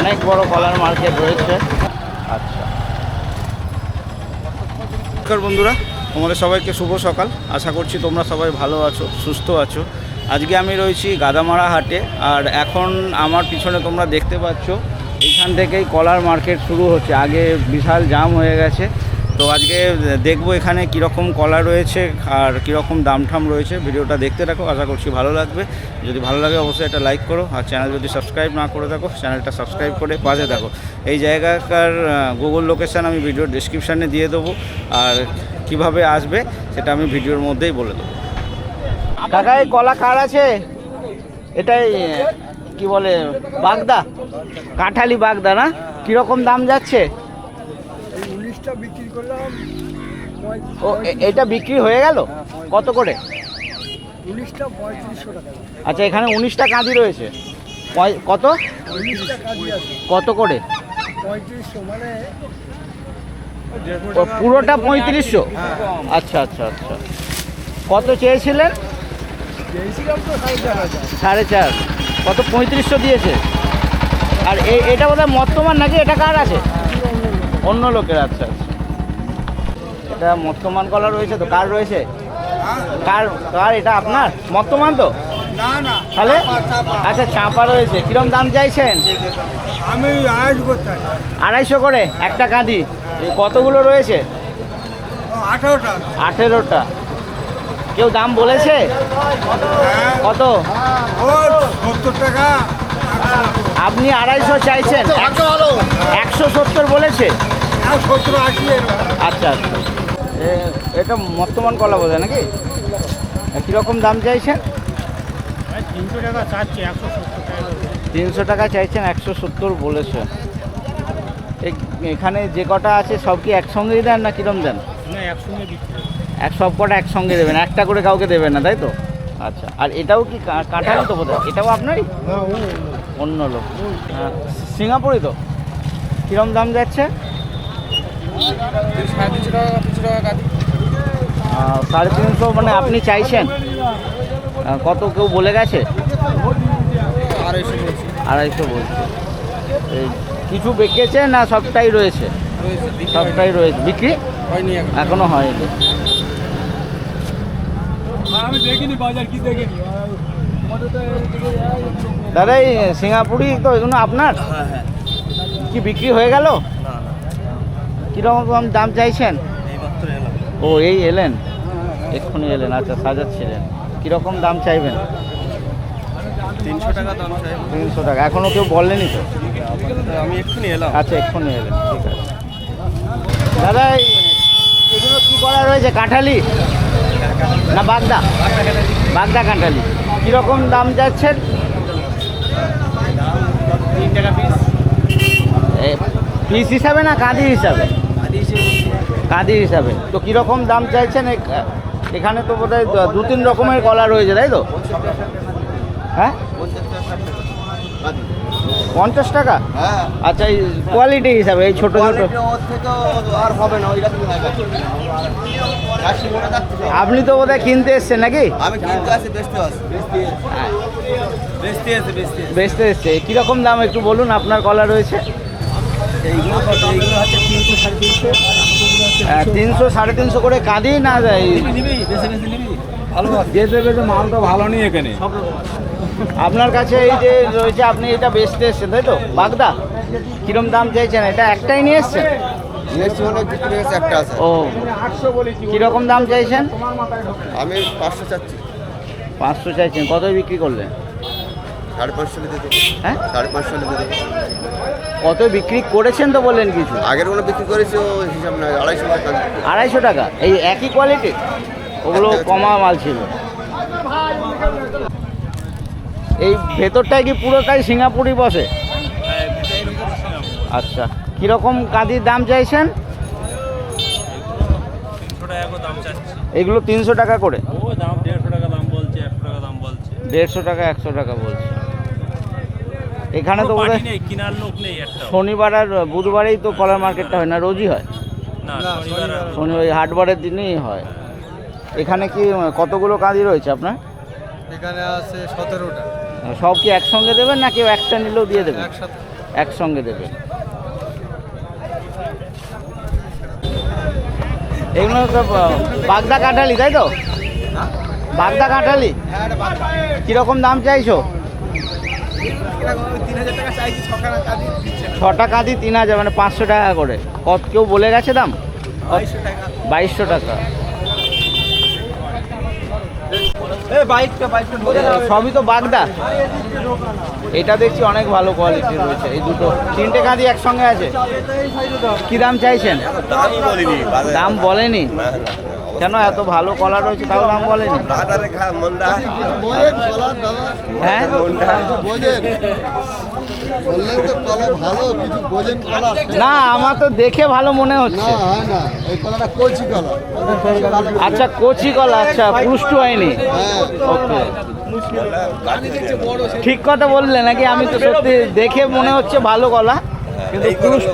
অনেক বড় কলার মার্কেট রয়েছে। আচ্ছা। বন্ধুরা, তোমাদের সবাইকে শুভ সকাল। আশা করছি তোমরা সবাই ভালো আছো, সুস্থ আছো। আজকে আমি রয়েছি গাদামারা হাটে, আর এখন আমার পিছনে তোমরা দেখতে পাচ্ছ এইখান থেকেই কলার মার্কেট শুরু হচ্ছে। আগে বিশাল জাম হয়ে গেছে তো আজকে দেখব এখানে কীরকম কলা রয়েছে আর কীরকম দাম ঠাম রয়েছে। ভিডিওটা দেখতে রাখো আশা করছি ভালো লাগবে। যদি ভালো লাগে অবশ্যই একটা লাইক করো আর চ্যানেল যদি সাবস্ক্রাইব না করে থাকো চ্যানেলটা সাবস্ক্রাইব করে পাশে থাকো। এই জায়গাকার গুগল লোকেশান আমি ভিডিওর ডিসক্রিপশানে দিয়ে দেবো আর কীভাবে আসবে সেটা আমি ভিডিওর মধ্যেই বলে দেবো। কাকা এই কলা কার আছে? এটাই কি বলে বাগদা? কাঁঠালি বাগদা না? কীরকম দাম যাচ্ছে? ও এটা বিক্রি হয়ে গেল? কত করে? আচ্ছা এখানে উনিশটা কাঁদি রয়েছে। কত? কত করে? মানে পুরোটা পঁয়ত্রিশশো? আচ্ছা আচ্ছা আচ্ছা। কত চেয়েছিলেন? সাড়ে চার কত পঁয়ত্রিশশো দিয়েছে? আর এটা বোধহয় মর্তমান নাকি? এটা কার আছে? অন্য লোকের আচ্ছা আচ্ছা। এটা মর্তমান কলা রয়েছে তো কার রয়েছে? কার কার এটা আপনার? মর্তমান তো? না না তাহলে? আচ্ছা চাপা রয়েছে। কিরম দাম চাইছেন? আমি আড়াইশো করে একটা কাঁদি। কতগুলো রয়েছে? আঠারোটা। আঠেরোটা। কেউ দাম বলেছে? কত? টাকা। আপনি আড়াইশো চাইছেন। একশো সত্তর বলেছে? আচ্ছা আচ্ছা। এটা বর্তমান কলা বোঝে নাকি? কীরকম দাম চাইছেন? তিনশো টাকা চাচ্ছি একশো সত্তর টাকা তিনশো টাকা চাইছেন একশো সত্তর বলেছে এ- এখানে যে কটা আছে সব কি একসঙ্গেই দেন না কিরম দেন? না এক সব কটা একসঙ্গে দেবেন একটা করে কাউকে দেবেন না তাই তো? আচ্ছা আর এটাও কি কা- কাঁঠালি তো বোধ এটাও আপনারই? অন্য লোক। হ্যাঁ, সিঙ্গাপুরি তো? কিরম দাম যাচ্ছে? সাড়ে তিনশো টাকা তিনশো টাকা কাজী সাড়ে তিনশো মানে আপনি চাইছেন? কত কেউ বলে গেছে? আড়াইশো বলছি। আড়াইশো বলছে। এই কিছু বেঁকেছে না সবটাই রয়েছে? সবটাই রয়েছে। বিক্রি? হয়নি এখনও। হয়নি। আমি দেখিনি বাজার কি দেখিনি? দাদা এই সিঙ্গাপুরি তো এগুলো আপনার? কি বিক্রি হয়ে গেল? কীরকম দাম চাইছেন? ও এই এলেন? এক্ষুনি এলেন আচ্ছা সাজাচ্ছিলেন। কীরকম দাম চাইবেন? তিনশো টাকা দাম তিনশো টাকা। এখনও কেউ বললেনই তো? আমি এক্ষুনি এলাম। আচ্ছা এক্ষুনি এলেন ঠিক আছে। দাদা এগুলো কী করা রয়েছে কাঁঠালি? না বাগদা? বাগদা কাঁঠালি। কীরকম দাম যাচ্ছেন? পিস। পিস হিসাবে না কাঁদি হিসাবে? কাঁদি হিসাবে। তো কীরকম দাম চাইছেন? এখানে তো বোধহয় দু- দু তিন রকমের কলা রয়েছে তাই তো? হ্যাঁ? পঞ্চাশ টাকা? হ্যাঁ। আচ্ছা এই কোয়ালিটি হিসাবে এই ছোটো ছোটো। আর হবে না আপনি তো বোধহয় কিনতে এসছেন নাকি? আমি বেচতে হ্যাঁ, এসছে। কীরকম দাম একটু বলুন আপনার কলা রয়েছে? এইগুলো হচ্ছে তিনশো সাড়ে তিনশো। তিনশো সাড়ে তিনশো করে কাঁদি না এই নিবি বেশি বেশি নিবি ভালো যে দেবে যে মালটা ভালো নেই এখানে। আপনার কাছে এই যে রয়েছে আপনি এটা বেচতে এসছেন তাই তো? বাগদা কিরম দাম চাইছেন? এটা একটাই নিয়ে এসছেন? ও কীরকম দাম চাইছেন? আমি পাঁচশো চাচ্ছি। পাঁচশো চাইছেন কত বিক্রি করলেন? সাড়ে পাঁচশো নিতে হ্যাঁ? সাড়ে পাঁচশো নিতে কত বিক্রি করেছেন তো বললেন কিছু? আগেরগুলো বিক্রি করেছি হিসাব নয় আড়াইশো টাকা আড়াইশো টাকা? এই একই কোয়ালিটি ওগুলো কমা মাল ছিল। এই ভেতরটায় কি পুরোটাই সিঙ্গাপুরি বসে? আচ্ছা কীরকম কাঁদির দাম চাইছেন? এগুলো তিনশো টাকা করে। ও দাম দেড়শো টাকা একশো টাকা দাম বলছে দেড়শো টাকা একশো টাকা বলছে এখানে তো বোধহয় কেনার লোক নেই শনিবার আর বুধবারেই তো কলার মার্কেটটা হয় না রোজই হয়? শনিবার শনি ওই হাটবারের দিনেই হয়। এখানে কি কতগুলো কাঁদি রয়েছে আপনার? এখানে আছে সতেরোটা। সব কি একসঙ্গে দেবেন না কেউ একটা নিলেও দিয়ে দেবেন? একসঙ্গে দেবেন। এগুলো সব বাগদা কাঁঠালি তাই তো? বাগদা কাঁঠালি? কীরকম দাম চাইছো? ছটা কাঁদি তিন হাজার মানে পাঁচশো টাকা করে। কত কেউ বলে গেছে দাম? বাইশশো টাকা বাইশশো টাকা এই বাইকটা বাইকটা সবই তো বাগদা। এটা দেখছি অনেক ভালো কোয়ালিটি রয়েছে এই দুটো। তিনটে কাঁদি একসঙ্গে আছে? কি দাম চাইছেন? দামই বলিনি বাজারে দাম বলেনি। কেন এত ভালো কলা রয়েছে তাও দাম বলেনি? বাজারে খা মন্দা হ্যাঁ? না আমার তো দেখে ভালো মনে হচ্ছে। হয় না এই কলাটা কচি কলা। আচ্ছা কচি কলা আচ্ছা পুষ্ট হয়নি। হ্যাঁ ঠিক কথা বললে নাকি? আমি তো সত্যি দেখে মনে হচ্ছে ভালো কলা কিন্তু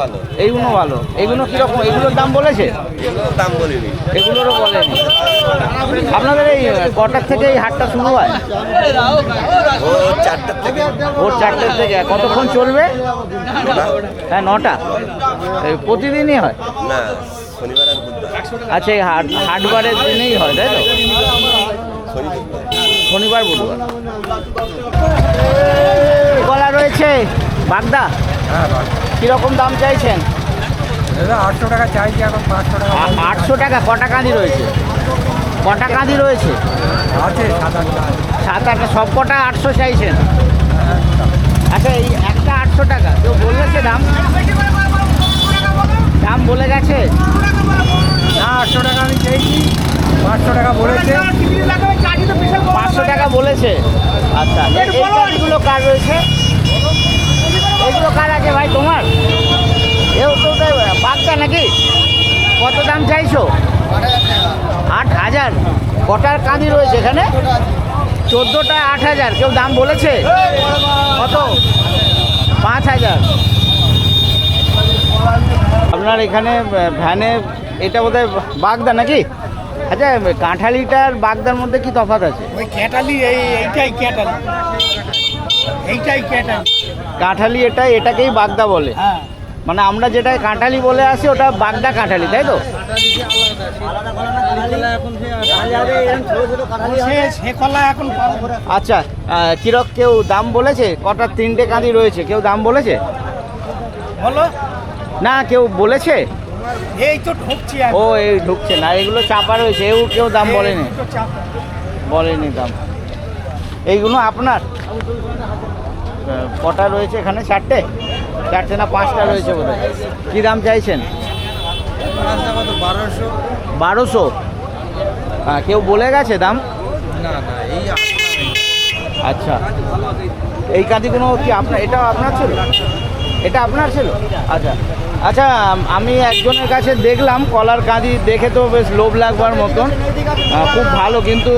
ভালো। এইগুলো ভালো। এইগুলো কীরকম? এগুলোর দাম বলেছে? দাম বলিনি। এগুলোরও বলেনি। আপনাদের এই কটার থেকে এই হাটটা শুরু হয়? ও চারটার থেকে। ভোর চারটের থেকে। কতক্ষণ চলবে? হ্যাঁ নটা। প্রতিদিনই হয়? না শনিবার আর আচ্ছা এই হাট হাটবারের দিনেই হয় তাই তো? শনিবার বুধবার। কলা রয়েছে। বাগদা কীরকম দাম চাইছেন? আটশো টাকা চাইছি এখন পাঁচশো টাকা আটশো টাকা কটা কাঁদি রয়েছে? কটা কাঁদি রয়েছে? আছে সাত আটটা। সাত আটটা সব কটা আটশো চাইছেন। আচ্ছা এই একটা আটশো টাকা কেউ বলেছে দাম দাম বলে গেছে না আটশো টাকা আমি চাইছি পাঁচশো টাকা বলেছে পাঁচশো টাকা বলেছে আচ্ছা এই এই কাঁদিগুলো কার রয়েছে এগুলো কার আছে ভাই তোমার এও তো বাগদা নাকি কত দাম চাইছো আট হাজার। কটার কাঁদি রয়েছে এখানে? চোদ্দোটা আট হাজার। কেউ দাম বলেছে? কত? পাঁচ হাজার। আপনার এখানে ভ্যানে এটা বোধহয় বাগদা নাকি? আচ্ছা কাঁঠালিটার বাগদার মধ্যে কি তফাৎ আছে? ওই ক্যাটালি এইটাই ক্যাটালি। এইটাই ক্যাটালি। কাঁঠালি এটা এটাকেই বাগদা বলে। হ্যাঁ। মানে আমরা যেটা কাঁঠালি বলে আসি ওটা বাগদা কাঁঠালি তাই তো। আচ্ছা কিরক কেউ দাম বলেছে? কটা তিনটে কাঁদি রয়েছে কেউ দাম বলেছে? বলো। না কেউ বলেছে? এই তো ঢুকছে ও এই ঢুকছে না এগুলো চাপা রয়েছে এও কেউ দাম বলেনি। বলেনি দাম। এইগুলো আপনার? কটা রয়েছে এখানে চারটে? চারটে না পাঁচটা রয়েছে বোধ হয় কী দাম চাইছেন? বারোশো। হ্যাঁ কেউ বলে গেছে দাম? আচ্ছা। এই কাঁদিগুলো কি আপনার এটাও আপনার ছিল? এটা আপনার ছিল? আচ্ছা। আচ্ছা আমি একজনের কাছে দেখলাম কলার কাঁদি দেখে তো বেশ লোভ লাগবার মতন। খুব ভালো কিন্তু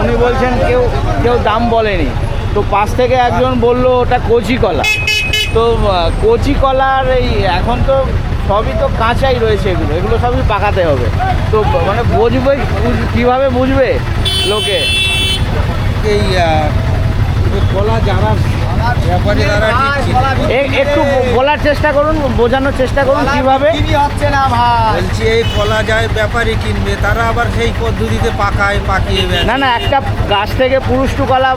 উনি বলছেন কেউ কেউ দাম বলেনি। তো পাশ থেকে একজন বলল ওটা কচি কলা। তো কচি কলার এই এখন তো সবই তো কাঁচাই রয়েছে এগুলো। এগুলো সবই পাকাতে হবে। তো মানে বুঝবে বুঝ- কীভাবে বুঝবে লোকে? এই কলা যারা একটু বলার চেষ্টা করুন বোঝানোর চেষ্টা করুন কীভাবে। হচ্ছে না ভাই। বলছি এই কলা যায় ব্যাপারী কিনবে তারা আবার সেই পদ্ধতিতে পাকায় পাকিয়ে। না না একটা গাছ থেকে পুরুষ্টু কলা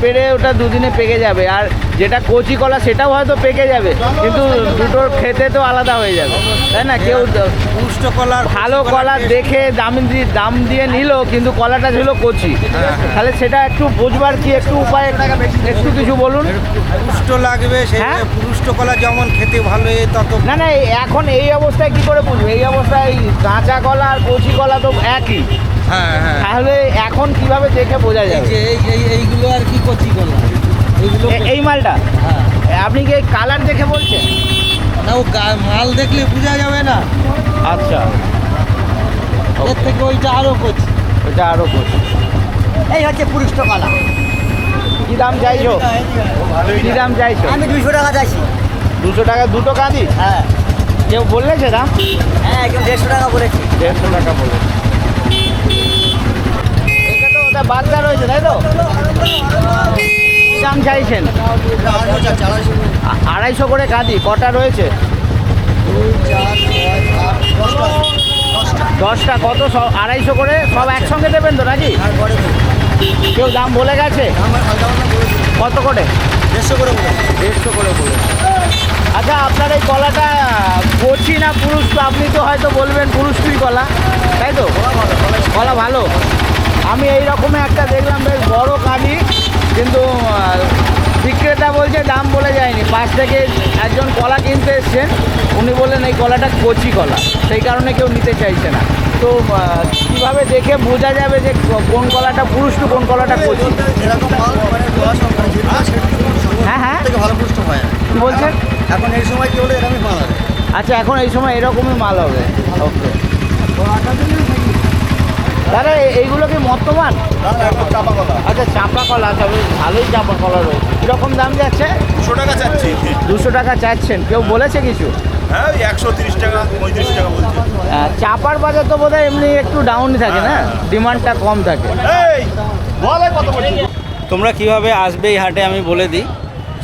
পেরে ওটা দুদিনে পেকে যাবে। আর যেটা কচি কলা সেটাও হয়তো পেকে যাবে। কিন্তু দুটোর খেতে তো আলাদা হয়ে যাবে। তাই না? কেউ পুষ্ট কলার ভালো কলা দেখে দাম দিয়ে দাম দিয়ে নিল কিন্তু কলাটা ছিল কচি। তাহলে সেটা একটু বুঝবার কি একটু উপায়? একটু কিছু বলুন। পুষ্ট লাগবে হ্যাঁ? পুষ্ট কলা যেমন খেতে ভালো তত না না এখন এই অবস্থায় কি করে বুঝবে? এই অবস্থায় কাঁচা কলা আর কচি কলা তো একই। হ্যাঁ হ্যাঁ। তাহলে এখন কীভাবে দেখে বোঝা এই যাবে যে এই এই এইগুলো আর কি কচি কলা এইগুলো এই মালটা? হ্যাঁ। আপনি কি কালার দেখে বলছেন? না ও মাল দেখলে বোঝা যাবে না। আচ্ছা। এর থেকে ওইটা আরও কচি ওটা আরও কচি এই হচ্ছে পুরুষ্ট কলা কি দাম চাইছো? কি দাম চাইছো? আমি দুশো টাকা চাইছি। দুশো টাকা দুটো কাঁদি? হ্যাঁ। কেউ বললেছে দাম হ্যাঁ একদম দেড়শো টাকা বলেছি। দেড়শো টাকা বলে এটা বাগদা রয়েছে, তাই তো? দাম চাইছেন। আড়াইশো করে কাঁদি, কটা রয়েছে? দশটা, কত সব আড়াইশো করে? সব একসঙ্গে দেবেন তো নাকি? কেউ দাম বলে গেছে? কত করে? দেড়শো করে দেড়শো করে বলে আচ্ছা আপনার এই কলাটা কচি না পুরুষ? তো আপনি তো হয়তো বলবেন পুরুষটি কলা তাই তো? কলা ভালো। আমি এই রকমের একটা দেখলাম বেশ বড় কাঁদি কিন্তু বিক্রেতা বলছে দাম বলে যায়নি। পাশ থেকে একজন কলা কিনতে এসছেন, উনি বললেন এই কলাটা কচি কলা, সেই কারণে কেউ নিতে চাইছে না। তো কীভাবে দেখে বোঝা যাবে যে কোন কলাটা পুরুষ টু কোন কলাটা কচি? হ্যাঁ হ্যাঁ। ভালো হয় বলছেন এখন এই সময় কি হলো এরকমই মাল হবে আচ্ছা এখন এই সময় এরকমই মাল হবে। ওকে। দাদা এইগুলো কি মর্তমান চাপা কলা আচ্ছা চাপা কলা আচ্ছা বেশ ভালোই চাপা কলা রয়েছে। কীরকম দাম যাচ্ছে? দুশো টাকা চাচ্ছি। দুশো টাকা চাচ্ছেন। কেউ বলেছে কিছু? হ্যাঁ ওই একশো তিরিশ টাকা পঁয়ত্রিশ টাকা বলছে। চাপার বাজার তো বোধহয় এমনি একটু ডাউনই থাকে না? ডিমান্ডটা কম থাকে। এই বলে কত তোমরা কীভাবে আসবে এই হাটে আমি বলে দিই।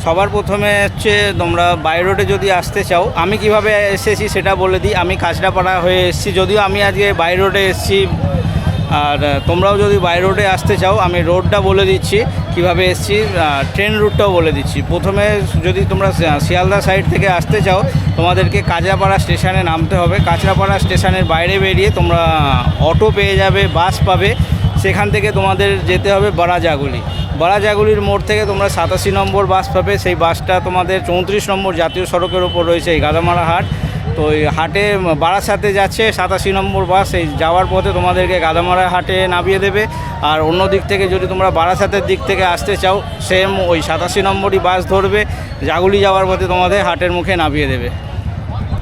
সবার প্রথমে হচ্ছে তোমরা বাই রোডে যদি আসতে চাও আমি কীভাবে এসেছি সেটা বলে দিই। আমি কাঁচরাপাড়া হয়ে এসেছি যদিও আমি আজকে বাই রোডে এসেছি। আর তোমরাও যদি বাই রোডে আসতে চাও, আমি রোডটা বলে দিচ্ছি, কীভাবে এসছি ট্রেন রুটটাও বলে দিচ্ছি। প্রথমে যদি তোমরা শিয়ালদা সাইড থেকে আসতে চাও, তোমাদেরকে কাঁচরাপাড়া স্টেশনে নামতে হবে। কাঁচরাপাড়া স্টেশনের বাইরে বেরিয়ে তোমরা অটো পেয়ে যাবে বাস পাবে। সেখান থেকে তোমাদের যেতে হবে বারাজাগুলি। বারাজাগুলির মোড় থেকে তোমরা সাতাশি নম্বর বাস পাবে। সেই বাসটা তোমাদের চৌত্রিশ নম্বর জাতীয় সড়কের ওপর রয়েছে এই গাদামারা হাট। তো ওই হাটে বারাসাতে যাচ্ছে সাতাশি নম্বর বাস, এই যাওয়ার পথে তোমাদেরকে গাদামারা হাটে নামিয়ে দেবে। আর অন্য দিক থেকে যদি তোমরা বারাসাতের দিক থেকে আসতে চাও সেম ওই সাতাশি নম্বরই বাস ধরবে। জাগুলি যাওয়ার পথে তোমাদের হাটের মুখে নামিয়ে দেবে।